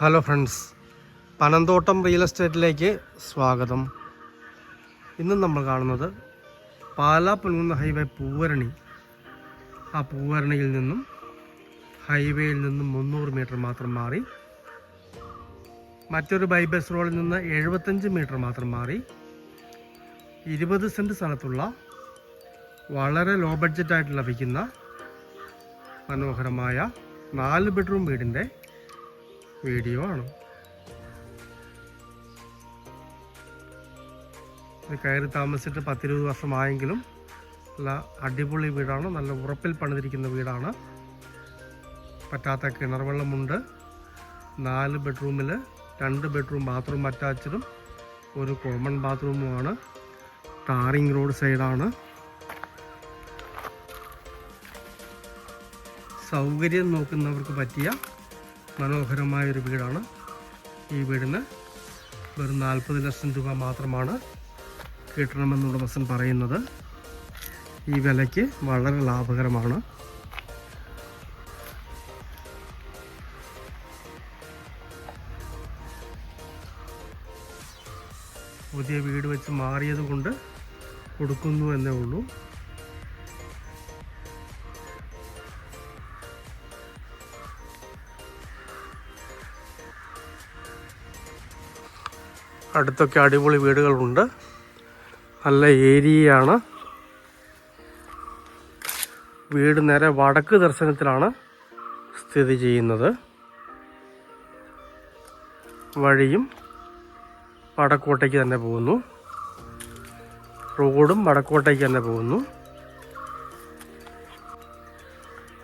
Hello friends Panamthottam real എസ്റ്റേറ്റിലേക്ക് സ്വാഗതം. ഇന്ന് നമ്മൾ കാണുന്നത് പാലാ പൊൻകുന്ന ഹൈവേ പൂവരണി. ആ പൂവരണിയിൽ നിന്നും ഹൈവേയിൽ നിന്നും മുന്നൂറ് മീറ്റർ മാത്രം മാറി മറ്റൊരു ബൈബസ് റോഡിൽ നിന്ന് എഴുപത്തഞ്ച് മീറ്റർ മാത്രം മാറി ഇരുപത് സെന്റ് സ്ഥലത്തുള്ള വളരെ ലോ ബഡ്ജറ്റായിട്ട് ലഭിക്കുന്ന മനോഹരമായ നാല് ബെഡ്റൂം വീടിന്റെ വീഡിയോ ആണ്. കയറി താമസിച്ചിട്ട് പത്തിരുപത് വർഷമായെങ്കിലും നല്ല അടിപൊളി വീടാണ്. നല്ല ഉറപ്പിൽ പണിതിരിക്കുന്ന വീടാണ്. പറ്റാത്ത കിണർ വെള്ളമുണ്ട് നാല് ബെഡ്റൂമിൽ രണ്ട് ബെഡ്റൂം ബാത്റൂം അറ്റാച്ചഡും ഒരു കോമൺ ബാത്റൂമുമാണ്. ടാറിങ് റോഡ് സൈഡാണ്. സൗകര്യം നോക്കുന്നവർക്ക് പറ്റിയ മനോഹരമായ ഒരു വീടാണ്. ഈ വീടിന് വെറും നാൽപ്പത് ലക്ഷം രൂപ മാത്രമാണ് കിട്ടണമെന്ന് ഉടമസ്ഥൻ പറയുന്നത്. ഈ വിലയ്ക്ക് വളരെ ലാഭകരമാണ്. പുതിയ വീട് വെച്ച് മാറിയത് കൊണ്ട് കൊടുക്കുന്നു എന്നേ ഉള്ളൂ. അടുത്തൊക്കെ അടിപൊളി വീടുകളുണ്ട്. നല്ല ഏരിയയാണ്. വീട് നേരെ വടക്ക് ദർശനത്തിലാണ് സ്ഥിതി ചെയ്യുന്നത്. വഴിയും വടക്കോട്ടേക്ക് തന്നെ പോകുന്നു. റോഡും വടക്കോട്ടേക്ക് തന്നെ പോകുന്നു.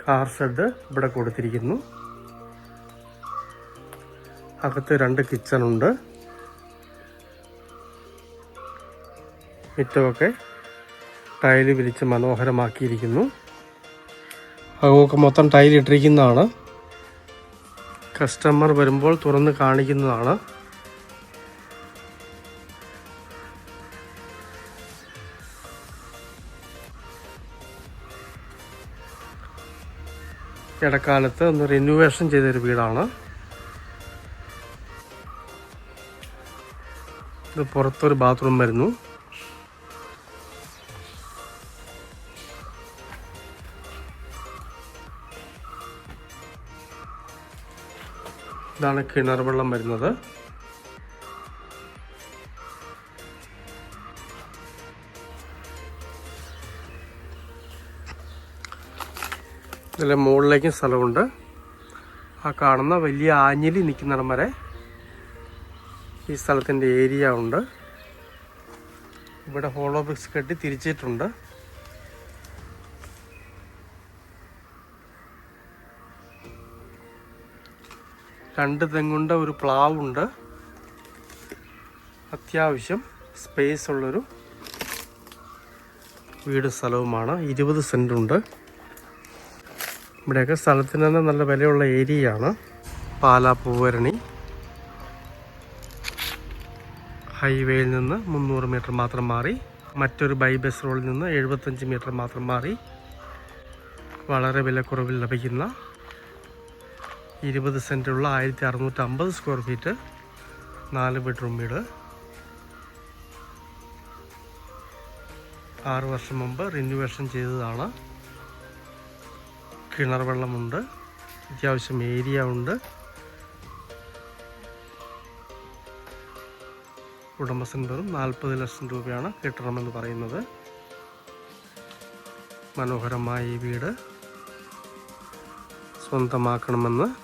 കാർ ഷെഡ് ഇവിടെ കൊടുത്തിരിക്കുന്നു. അകത്ത് രണ്ട് കിച്ചണുണ്ട്. മുറ്റമൊക്കെ ടൈൽ വിരിച്ച് മനോഹരമാക്കിയിരിക്കുന്നു. അകമൊക്കെ മൊത്തം ടൈൽ ഇട്ടിരിക്കുന്നതാണ്. കസ്റ്റമർ വരുമ്പോൾ തുറന്ന് കാണിക്കുന്നതാണ്. ഇടക്കാലത്ത് ഒന്ന് റിന്യൂവേഷൻ ചെയ്തൊരു വീടാണ്. ഇത് പുറത്തൊരു ബാത്റൂം വരുന്നു. ഇതാണ് കിണർ വെള്ളം വരുന്നത്. ഇതിലെ മുകളിലേക്കും സ്ഥലമുണ്ട്. ആ കാണുന്ന വലിയ ആഞ്ഞിലി നിൽക്കുന്നിടം വരെ ഈ സ്ഥലത്തിന്റെ ഏരിയ ഉണ്ട്. ഇവിടെ ഹോളോ ബ്രിക്സ് കെട്ടി തിരിച്ചിട്ടുണ്ട്. രണ്ട് തെങ്ങുണ്ട ഒരു പ്ലാവുണ്ട്. അത്യാവശ്യം സ്പേസ് ഉള്ളൊരു വീട് സ്ഥലവുമാണ്. ഇരുപത് സെന്റുണ്ട് ഇവിടെയൊക്കെ സ്ഥലത്തിന് തന്നെ നല്ല വിലയുള്ള ഏരിയയാണ്. പാലാ പൂവരണി ഹൈവേയിൽ നിന്ന് മുന്നൂറ് മീറ്റർ മാത്രം മാറി. മറ്റൊരു ബൈബസ് റോഡിൽ നിന്ന് എഴുപത്തഞ്ച് മീറ്റർ മാത്രം മാറി. വളരെ വിലക്കുറവിൽ ലഭിക്കുന്ന ഇരുപത് സെന്റുള്ള ആയിരത്തി അറുന്നൂറ്റി അമ്പത് സ്ക്വയർ ഫീറ്റ് നാല് ബെഡ്റൂം വീട്. ആറ് വർഷം മുമ്പ് റിന്യൂവേഷൻ ചെയ്തതാണ്. കിണർ വെള്ളമുണ്ട്. അത്യാവശ്യം ഏരിയ ഉണ്ട്. ഉടമസ്ഥൻ വെറും നാൽപ്പത് ലക്ഷം രൂപയാണ് കിട്ടണമെന്ന് പറയുന്നത്. മനോഹരമായ ഈ വീട് സ്വന്തമാക്കണമെന്ന്